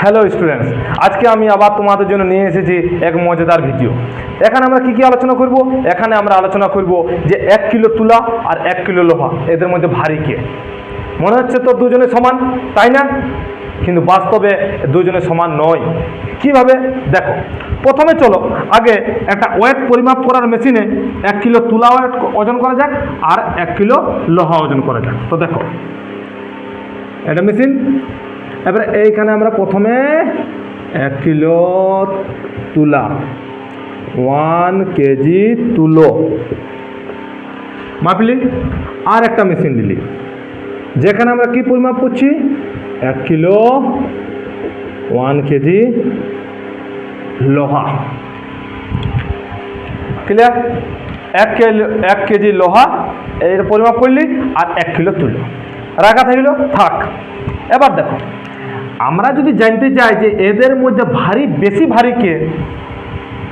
Hello students আজকে আমি আবার তোমাদের জন্য নিয়ে এসেছি এক মজাদার ভিডিও এখানে আমরা কি কি আলোচনা করব? এখানে আমরা আলোচনা করব যে এক কিলো তুলা আর এক কিলো লোহা, এদের মধ্যে ভারী কে? মনে হচ্ছে তো দুজনে সমান, তাই না? কিন্তু বাস্তবে দুজনে সমান নয়। কীভাবে? দেখো, প্রথমে চলো, আগে একটা ওয়েট পরিমাপ করার মেশিনে এক কিলো তুলা ওয়েট ওজন করা যাক আর এক কিলো লোহা ওজন করা যাক। তো দেখো, এটা মেশিন এবারে এইখানে আমরা প্রথমে এক কিলো তুলা, ওয়ান কেজি তুলো। মাপলি আর একটা মেশিন দিলি। যেখানে আমরা কি পরিমাপ করছি? এক কিলো, ওয়ান কেজি লোহা। ক্লিয়ার এক কিলো, এক কেজি লোহা, এর পরিমাপ করলি, আর এক কিলো তুলো। রাখা থাকল? থাক। এবার দেখো। আমরা যদি জানতে চাই যে এদের মধ্যে ভারী, বেশি ভারী কে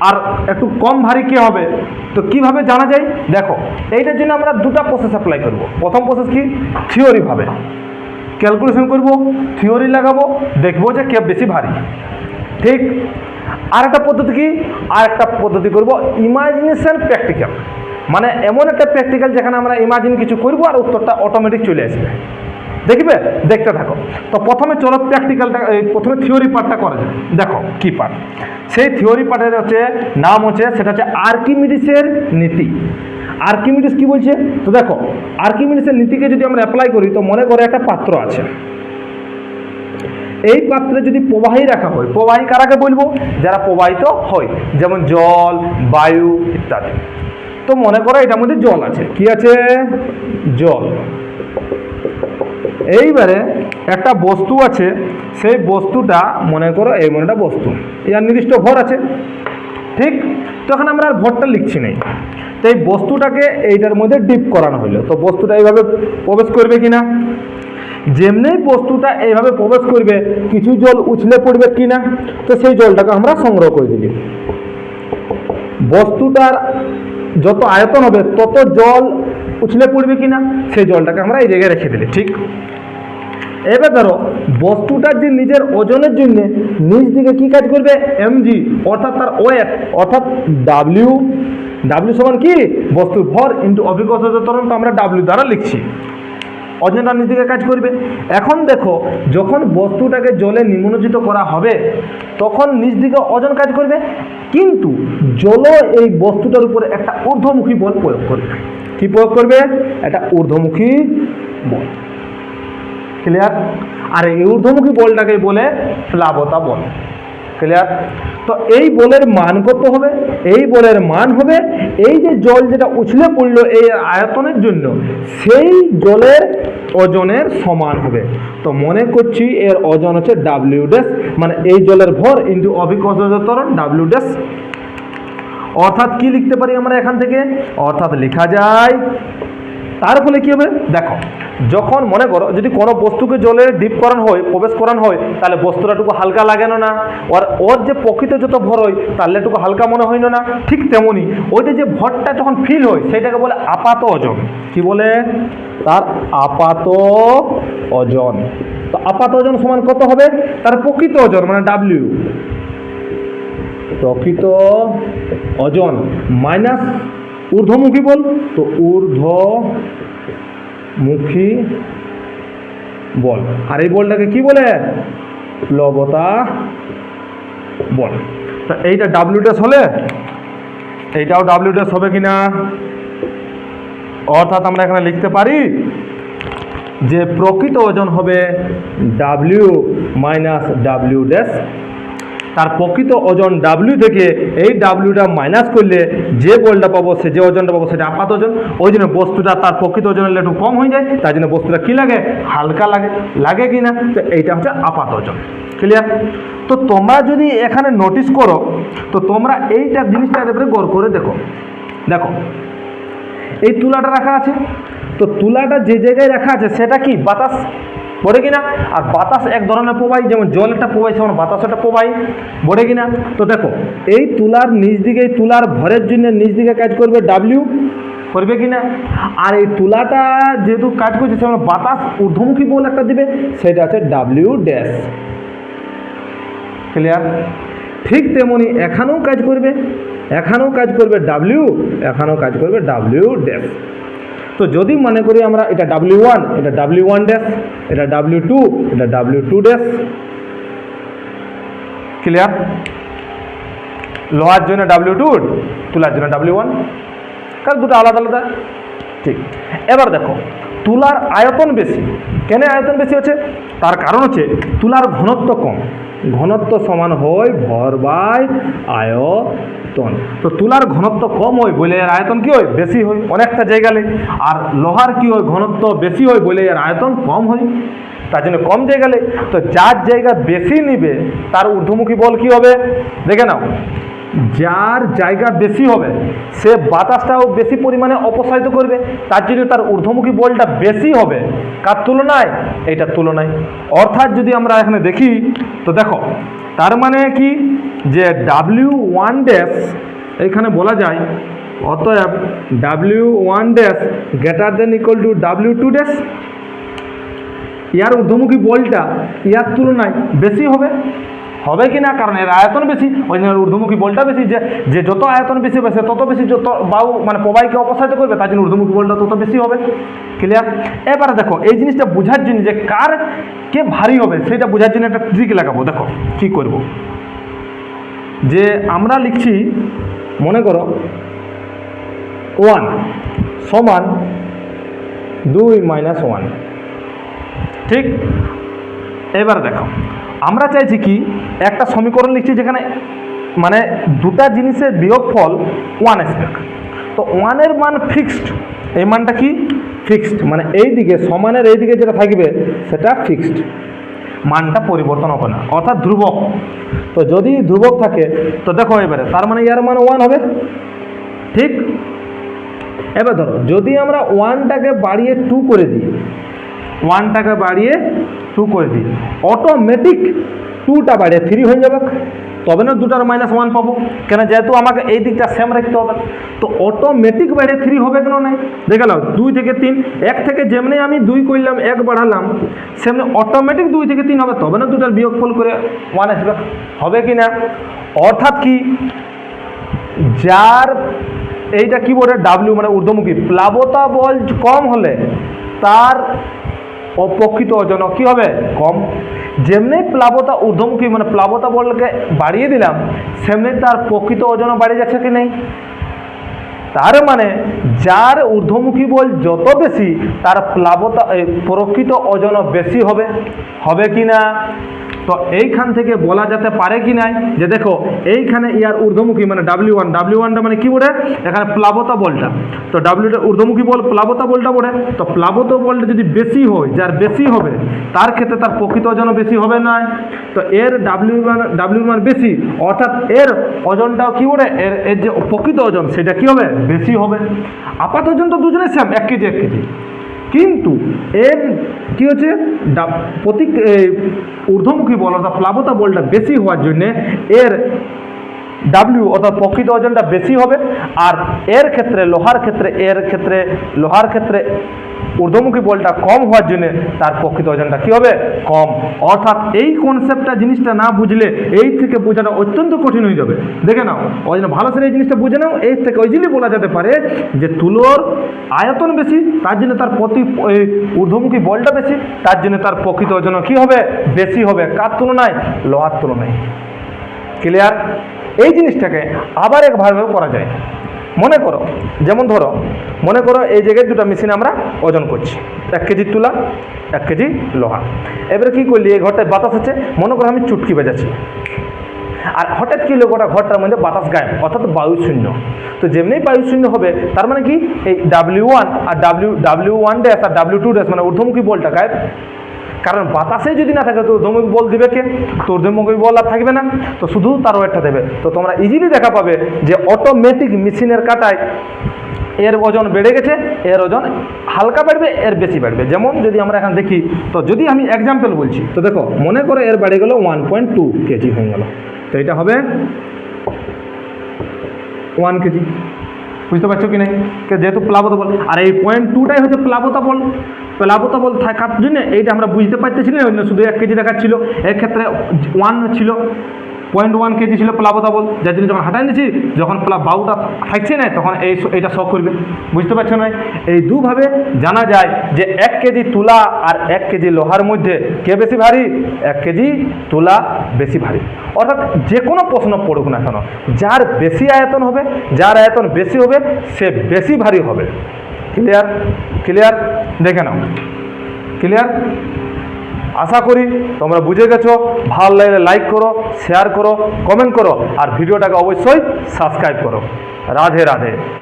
আর একটু কম ভারী কে হবে, তো কীভাবে জানা যায়? দেখো, এইটার জন্য আমরা দুটো প্রসেস অ্যাপ্লাই করব। প্রথম প্রসেস কি? থিওরিভাবে ক্যালকুলেশন করব থিওরি লাগাবো, দেখব যে কে বেশি ভারী। ঠিক? আর একটা পদ্ধতি কি? আর একটা পদ্ধতি করব ইমাজিনেশন প্র্যাকটিক্যাল মানে এমন একটা প্র্যাকটিক্যাল যেখানে আমরা ইমাজিন কিছু করব আর উত্তরটা অটোমেটিক চলে আসবে। দেখবে? দেখতে থাকো। তো প্রথমে চলো প্র্যাকটিক্যালটা প্রথমে থিওরি পার্টটা করা যায় দেখো কি পার্ট সেই থিওরি পার্টের হচ্ছে নাম হচ্ছে, সেটা হচ্ছে আর্কিমিডিসের নীতি। আর্কিমিডিস কি বলছে? তো দেখো, আর্কিমিডিসের নীতিকে যদি আমরা অ্যাপ্লাই করি, তো মনে করে একটা পাত্র আছে। এই পাত্রে যদি প্রবাহী রাখা হয়, প্রবাহী কারাকে বলব? যারা প্রবাহিত হয়, যেমন জল, বায়ু ইত্যাদি। তো মনে করো এটার মধ্যে জল আছে। কি আছে? জল। এইবারে একটা বস্তু আছে, সেই বস্তুটা, মনে করো এই মনে একটা বস্তু, ইয়ার নির্দিষ্ট ভর আছে, ঠিক? তখন আমরা আর ভরটা লিখছি নাই। তো এই বস্তুটাকে এইটার মধ্যে ডিপ করানো হলো। তো বস্তুটা এইভাবে প্রবেশ করবে কিনা? যেমনি বস্তুটা এইভাবে প্রবেশ করবে, কিছু জল উছলে পড়বে কিনা? তো সেই জলটাকে আমরা সংগ্রহ করে দিলি। বস্তুটার যত আয়তন হবে, তত জল উছলে পড়বে কি না সেই জলটাকে আমরা এই জায়গায় রেখে দিলে, ঠিক? এবার ধরো বস্তুটার যে নিজের ওজনের জন্য নিজ দিকে কি কাজ করবে? এমজি অর্থাৎ তার ওয়েট অর্থাৎ ডাব্লিউ ডাব্লিউ সমান কি? বস্তুর ভর ইন্টু অভিজ্ঞতা তরণ তো আমরা ডাব্লিউ দ্বারা লিখছি। অজনটা নিজ দিকে কাজ করবে। এখন দেখো, যখন বস্তুটাকে জলে নিমজ্জিত করা হবে, তখন নিজ দিকে ওজন কাজ করবে। কিন্তু জল এই বস্তুটার উপরে একটা ঊর্ধ্বমুখী বল প্রয়োগ করবে। কি প্রয়োগ করবে? একটা ঊর্ধ্বমুখী বল। ক্লিয়ার আর এই ঊর্ধ্বমুখী বলটাকে বলে প্লাবতা বল। ক্লিয়ার তো এই বলের মান কত হবে? এই বলের মান হবে এই যে জল যেটা উছলে পড়ল এই আয়তনের জন্য, সেই জলের ওজনের সমান হবে। তো মনে করছি এর ওজন হচ্ছে ডাব্লিউ ড্যাশ মানে এই জলের ভর ইন্টু অভিকর্ষজ ত্বরণ ডাব্লিউ ড্যাশ অর্থাৎ কি লিখতে পারি আমরা এখান থেকে? অর্থাৎ লেখা যায় তার ফলে কী হবে? দেখো, যখন মনে করো যদি কোনো বস্তুকে জলে ডিপ করানো হয়, প্রবেশ করানো হয়, তাহলে বস্তুটাটুকু হালকা লাগে না। ওর ওর যে প্রকৃত যত ভর হয় তাহলে একটু হালকা মনে হয় না। ঠিক তেমনই ওইটা যে ভরটা যখন ফিল হয়, সেটাকে বলে আপাত ওজন। কি বলে? তার আপাত ওজন। তো আপাত ওজন সমান কত হবে? তার প্রকৃত ওজন মানে ডাব্লিউ প্রকৃত ওজন মাইনাস ঊর্ধ্বমুখী বল? তো ঊর্ধ্বমুখী বল। আর এই বলটাকে কি বলে? প্লবতা বল। তা এইটা ডাব্লিউ ড্যাশ হলে? এইটাও ডাব্লিউ ড্যাশ হবে কিনা? অর্থাৎ আমরা এখানে লিখতে পারি যে প্রকৃত ওজন হবে ডাব্লিউ মাইনাস ডাব্লিউ ড্যাশ তার প্রকৃত ওজন ডাব্লিউ থেকে এই ডাব্লিউটা মাইনাস করলে যে বলটা পাবো সে যে ওজনটা পাবো সেটা আপাত ওজন। ওই জন্য বস্তুটা তার প্রকৃত ওজনের একটু কম হয়ে যায়, তার জন্য বস্তুটা কী লাগে? হালকা লাগে। লাগে কি না? তো এইটা হচ্ছে আপাত ওজন। ক্লিয়ার তো তোমরা যদি এখানে নোটিস করো, তো তোমরা এইটা জিনিসটার উপরে গড় করে দেখো। দেখো, এই তুলাটা রাখা আছে। তো তুলাটা যে জায়গায় রাখা আছে, সেটা কি? বাতাস? বলে কিনা? আর বাতাস এক ধরনের প্রবাহী, যেমন জল একটা প্রবাহী যেমন বাতাস একটা প্রবাহী। বলে কিনা? তো দেখো, এই তুলার নিচ দিকে, এই তুলার ভরের জন্য নিচ দিকে কাজ করবে ডাব্লিউ করবে কিনা? আর এই তুলাটা যেহেতু কাজ করছে, সেমন বাতাস ঊর্ধ্বমুখী বল একটা দিবে, সেটা আছে ডাব্লিউ ড্যাশ ক্লিয়ার ঠিক তেমনি এখানেও কাজ করবে, এখানেও কাজ করবে ডাব্লিউ এখানেও কাজ করবে ডাব্লিউ ড্যাশ তো যদি মনে করি আমরা এটা ডাব্লিউ ওয়ান এটা ডাব্লিউ ওয়ান ড্যাশ এটা ডাব্লিউ টু এটা ডাব্লিউ টু ড্যাশ ক্লিয়ার লোহার জন্য ডাব্লিউ টু তুলার জন্য ডাব্লিউ ওয়ান কারণ দুটো আলাদা আলাদা। ঠিক। এবার দেখো, তুলার আয়তন বেশি। কেন আয়তন বেশি হচ্ছে? তার কারণ হচ্ছে তুলার ঘনত্ব কম। ঘনত্ব সমান হয় ভর বাই আয়তন তো তুলার ঘনত্ব কম হয় বলে এর আয়তন কি হয়? বেশি হয়, অনেকটা জায়গালে আর লোহার কি হয়? ঘনত্ব বেশি হয় বলে এর আয়তন কম হয়। তার জন্য কম জায়গালে তো যার জায়গা বেশি নিবে, তার ঊর্ধ্বমুখী বল কি হবে? দেখে নাও। যার জায়গা বেশি হবে, সে বাতাসটাও বেশি পরিমাণে অপসারিত করবে। তার জন্য তার ঊর্ধ্বমুখী বলটা বেশি হবে। কার তুলনায়? এইটার তুলনায়। অর্থাৎ যদি আমরা এখানে দেখি, তো দেখো, তার মানে কি? যে ডাব্লিউ ওয়ান ড্যাশ এখানে বলা যায়, অতএব W one dash greater than equal to W two dash ইয়ার ঊর্ধ্বমুখী বলটা ইয়ার তুলনায় বেশি হবে। হবে কি না কারণ এর আয়তন বেশি। ওই জন্য ঊর্ধ্বমুখী বলটা বেশি। যে যে যত আয়তন বেশি হবে, সে তত বেশি যত বাউ মানে প্রবাহীকে অপসারিত করবে, তার জন্য ঊর্ধ্বমুখী বলটা তত বেশি হবে। ক্লিয়ার এবারে দেখো, এই জিনিসটা বোঝার জন্য যে কার কে ভারী হবে, সেটা বোঝার জন্য একটা ট্রিক লাগাবো। দেখো, কী করব? যে আমরা লিখছি, মনে করো ওয়ান সমান দুই মাইনাস ওয়ান ঠিক? এবার দেখো, আমরা চাইছি কি, একটা সমীকরণ লিখছি যেখানে মানে দুটা জিনিসের বিয়োগফল ওয়ান আসবে তো ওয়ানের মান ফিক্সড এই মানটা কি? ফিক্সড মানে এই দিকে সমানের এই দিকে যেটা থাকবে, সেটা ফিক্সড মানটা পরিবর্তন হবে না। অর্থাৎ ধ্রুবক। তো যদি ধ্রুবক থাকে, তো দেখো এবারে, তার মানে ইয়ার মান ওয়ান হবে। ঠিক? এবার ধরো, যদি আমরা ওয়ানটাকে বাড়িয়ে টু করে দিই ওয়ানটাকে বাড়িয়ে টু করে দিই অটোমেটিক টুটা বাড়িয়ে থ্রি হয়ে যাবে। তবে না দুটার মাইনাস ওয়ান পাবো। কেন যেহেতু আমাকে এই দিকটা সেম রাখতে হবে। তো অটোমেটিক বাড়িয়ে থ্রি হবে কেন নাই? দেখে নাও, দুই থেকে তিন, এক থেকে যেমনি আমি দুই করলাম, এক বাড়ালাম, সেমনি অটোমেটিক দুই থেকে তিন হবে, তবে না দুটার বিয়োগফল করে ওয়ান আসবে। হবে কি না? অর্থাৎ কি? যার এইটা কি বলে ডাব্লিউ মানে ঊর্ধ্বমুখী প্লাবতা বল কম হলে তার অপ্রকৃত ওজন কি হবে? কম। যেমনি প্লাবতা ঊর্ধ্বমুখী মানে প্লাবতা বলকে বাড়িয়ে দিলাম, সেমনি তার প্রকৃত ওজনও বাড়িয়ে যাচ্ছে কি নেই? তার মানে যার ঊর্ধ্বমুখী বল যত বেশি, তার প্লাবতা প্রকৃত ওজনও বেশি হবে। হবে কি না? তো এইখান থেকে বলা যেতে পারে কি নাই? যে দেখো, এইখানে ইয়ার ঊর্ধ্বমুখী মানে ডাব্লিউ ওয়ান ডাব্লিউ ওয়ানটা মানে কি বলে? এখানে প্লাবতা বলটা। তো ডাব্লিউটা ঊর্ধ্বমুখী বল, প্লাবতা বলটা বলে। তো প্লাবত বলটা যদি বেশি হয়, যার বেশি হবে, তার ক্ষেত্রে তার প্রকৃত ওজনও বেশি হবে না তো এর ডাব্লিউ মান ডাব্লিউ মান বেশি, অর্থাৎ এর ওজনটাও কি বলে? এর এর যে প্রকৃত ওজন, সেটা কি হবে? বেশি হবে। আপাত ওজন তো দুজনে সেম এক কেজি এক কেজি। কিন্তু এর কি হচ্ছে? প্রতীক ঊর্ধ্বমুখী বল অর্থাৎ প্লাবতা বলটা বেশি হওয়ার জন্যে এর ডাব্লিউ অর্থাৎ প্রকৃত ওজনটা বেশি হবে। আর এর ক্ষেত্রে, লোহার ক্ষেত্রে, এর ক্ষেত্রে, লোহার ক্ষেত্রে ঊর্ধ্বমুখী বলটা কম হওয়ার জন্য তার প্রকৃত ওজনটা কী হবে? কম। অর্থাৎ এই কনসেপ্টটা জিনিসটা না বুঝলে এই থেকে বোঝাটা অত্যন্ত কঠিন হয়ে যাবে। দেখে নাও ওই জন্য ভালো করে এই জিনিসটা বুঝে নাও এই থেকে ইজিলি বলা যেতে পারে যে তুলোর আয়তন বেশি, তার জন্য তার প্রতি ওই ঊর্ধ্বমুখী বলটা বেশি, তার জন্য তার প্রকৃত ওজন কী হবে? বেশি হবে। কার তুলনায়? লোহার তুলনায়। ক্লিয়ার এই জিনিসটাকে আবার একভাবে করা যায়। মনে করো, যেমন ধরো, মনে করো এই জায়গায় দুটো মেশিন আমরা ওজন করছি। এক কেজি তুলা, এক কেজি লোহা। এবারে কী করলি, এই ঘরটায় বাতাস আছে, মনে করো আমি চুটকি বাজাচ্ছি। আর হঠাৎ কি লোক ওটা ঘরটার মধ্যে বাতাস গায়েব, অর্থাৎ বায়ু শূন্য তো যেমনি বায়ু শূন্য হবে, তার মানে কি, এই W one R W W one dash R W two dash মানে ঊর্ধ্বমুখী বলটা গায়েব। কারণ বাতাসে যদি না থাকে, তো ঊর্ধ্বমুখী বল দিবে কে? তোর ঊর্ধ্বমুখী বল আর থাকবে না। তো শুধু তার ওয়েটটা দেবে। তো তোমরা ইজিলি দেখা পাবে যে অটোমেটিক মেশিনের কাটায় এর ওজন বেড়ে গেছে, এর ওজন হালকা বাড়বে, এর বেশি বাড়বে। যেমন যদি আমরা এখন দেখি, তো যদি আমি এক্সাম্পল বলছি, তো দেখো, মনে করো এর বেড়ে গেলো ওয়ান পয়েন্ট টু কেজি হয়ে গেল। তো এটা হবে ওয়ান কেজি। বুঝতে পারছ কি নাই? যেহেতু প্লাবত বল আর এই পয়েন্ট টুটাই হচ্ছে প্লাবতা বল প্লাবতা বল থাকার জন্য এইটা আমরা বুঝতে পারতেছি না, অন্য শুধু এক কেজি দেখাচ্ছিল এর ক্ষেত্রে ওয়ান ছিল পয়েন্ট ওয়ান কেজি ছিল প্লাবতা বল যার জন্য যখন হাঁটাই নিয়েছি, যখন বাউটা থাকছে না, তখন এই এটা শখ করবে। বুঝতে পারছ না? এই দুভাবে জানা যায় যে এক কেজি তুলা আর এক কেজি লোহার মধ্যে কে বেশি ভারী? এক কেজি তুলা বেশি ভারী। অর্থাৎ যে কোনো প্রশ্ন পড়ুক না কেন, যার বেশি আয়তন হবে, যার আয়তন বেশি হবে, সে বেশি ভারী হবে। ক্লিয়ার ক্লিয়ার দেখে নাও। ক্লিয়ার আশা করি তোমরা বুঝে গেছো। ভালো লাগলে লাইক করো শেয়ার করো কমেন্ট করো, আর ভিডিওটাকে অবশ্যই সাবস্ক্রাইব করো। রাধে রাধে।